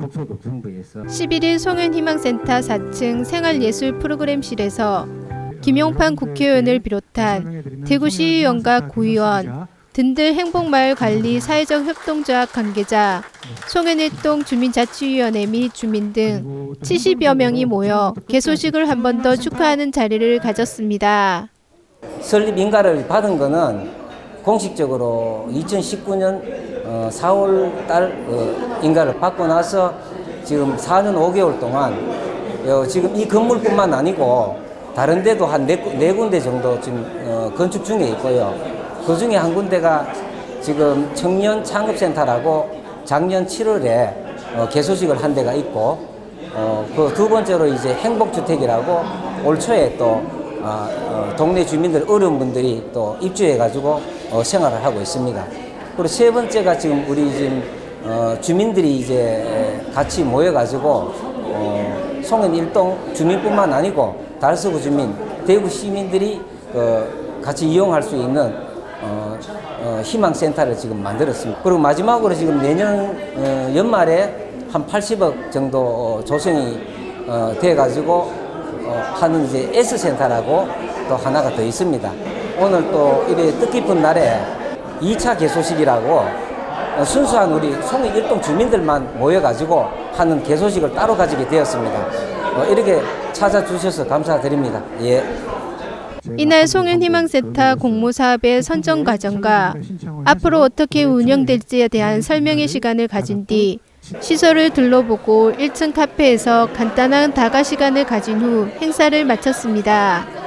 국소독성부에서 11일 송현희망센터 4층 생활예술 프로그램실에서 김용판 국회의원을 비롯한 대구시의원과 구의원, 든들 행복마을 관리 사회적 협동조합 관계자, 송현일동 주민자치위원회 및 주민 등 70여 명이 모여 개소식을 한 번 더 축하하는 자리를 가졌습니다. 설립 인가를 받은 거는 공식적으로 2019년 4월 달 어, 인가를 받고 나서 지금 4년 5개월 동안 어, 지금 이 건물뿐만 아니고 다른 데도 한 네, 네 군데 정도 지금 어, 건축 중에 있고요. 그 중에 한 군데가 지금 청년 창업센터라고 작년 7월에 어, 개소식을 한 데가 있고 그두 번째로 이제 행복주택이라고 올 초에 또 아, 어, 동네 주민들 어려운 분들이 또 입주해가지고 어, 생활을 하고 있습니다. 그리고 세 번째가 지금 우리 지금 어, 주민들이 이제 같이 모여가지고 어, 송은 일동 주민뿐만 아니고 달서구 주민, 대구 시민들이 그 같이 이용할 수 있는 어, 어, 희망센터를 지금 만들었습니다. 그리고 마지막으로 지금 내년 어, 연말에 한 80억 정도 어, 조성이 어, 돼가지고 어, 하는 이제 S센터라고 또 하나가 더 있습니다. 오늘 또 이래 뜻깊은 날에 2차 개소식이라고 어, 순수한 우리 송이 일동 주민들만 모여가지고 하는 개소식을 따로 가지게 되었습니다. 어, 이렇게 찾아주셔서 감사드립니다. 예. 이날 송현희망센터 공모사업의 선정 과정과 앞으로 어떻게 운영될지에 대한 설명의 시간을 가진 뒤 시설을 둘러보고 1층 카페에서 간단한 다가 시간을 가진 후 행사를 마쳤습니다.